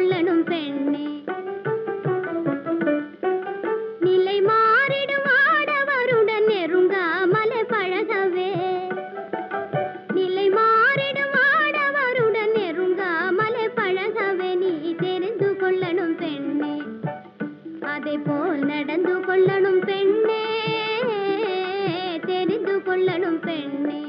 தெரிந்து பெண்ணே. நிலை மாறிடும் ஆடவருடன் நெருங்காமலே பழகவே. நிலை மாறிடும் ஆடவருடன் நெருங்காமலே பழகவே. நீ தெரிந்து கொள்ளணும் பெண்ணே. அதே போல் நடந்து கொள்ளணும் பெண்ணே. தெரிந்து கொள்ளணும் பெண்ணே.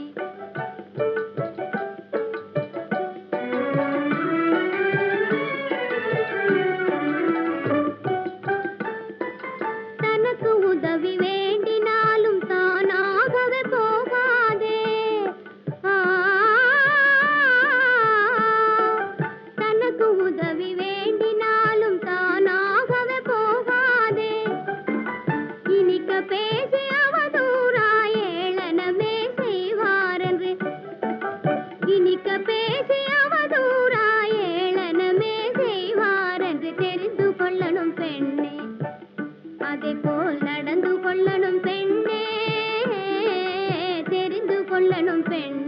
தெரிந்து கொள்ளணும்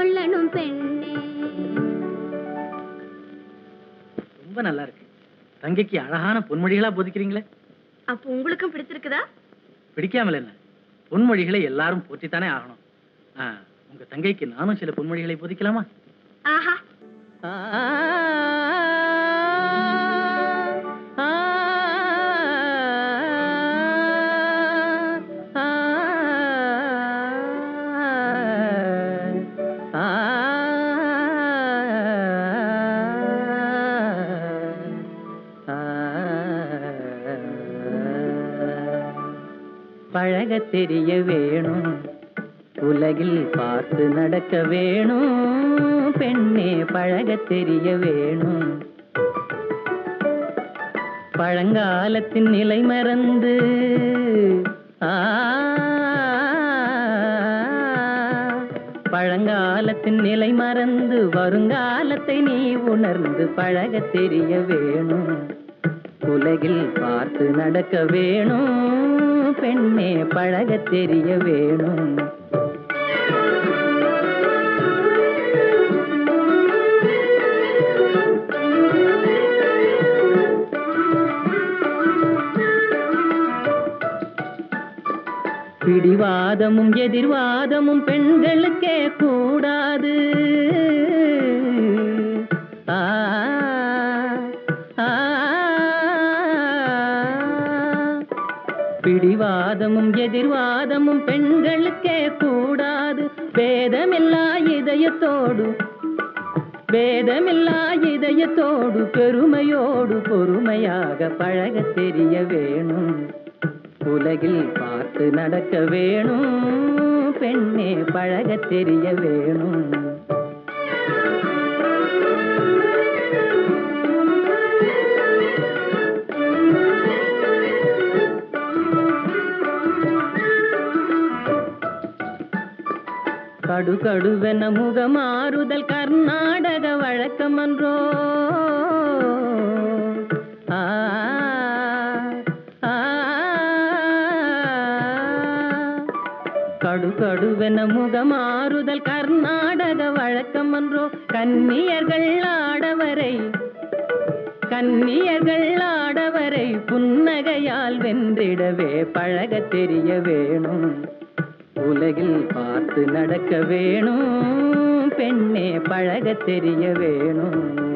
கொள்ளணும் பெண்ணே. ரொம்ப நல்லா இருக்கு. தங்கைக்கு அழகான பொன்மொழிகளா போதிக்கிறீங்களே? அப்போ உங்களுக்கும் பிடிச்சிருக்குதா பிடிக்காமல் என்ன? பொன்மொழிகளை எல்லாரும் போற்றித்தானே ஆகணும். உங்க தங்கைக்கு நானும் சில பொன்மொழிகளை போதிக்கலாமா? ஆஹா. பழக தெரிய வேணும். உலகில் பார்த்து நடக்க வேணும். பெண்ணே பழக தெரிய வேணும். பழங்காலத்தின் நிலை மறந்து ஆ பழங்காலத்தின் நிலை மறந்து வருங்காலத்தை நீ உணர்ந்து பழக தெரிய வேணும். உலகில் பார்த்து நடக்க வேணும். பெண்ணே பழக தெரிய வேணும். பிடிவாதமும் எதிர்வாதமும் பெண்களுக்கே கூடாது. ஆ, வாதமும் எதிர்வாதமும் பெண்களுக்கே கூடாது. வேதமில்லா இதயத்தோடு வேதமில்லா இதயத்தோடு பெருமையோடு பொறுமையாக பழக தெரிய வேணும். உலகில் பார்த்து நடக்க வேணும் பெண்ணே பழக தெரிய வேணும். கடு கடுவென முகமாறுதல் கர்நாடக வழக்கமன்றோ? ஆ, ஆ, கடுகடுவென முகமாறுதல் கர்நாடக வழக்கமன்றோ? கன்னியர்கள் ஆடவரை கன்னியர்கள் ஆடவரை புன்னகையால் வென்றிடவே பழக தெரிய வேணும். உலகில் பார்த்து நடக்க வேணும். பெண்ணே பழக தெரிய வேணும்.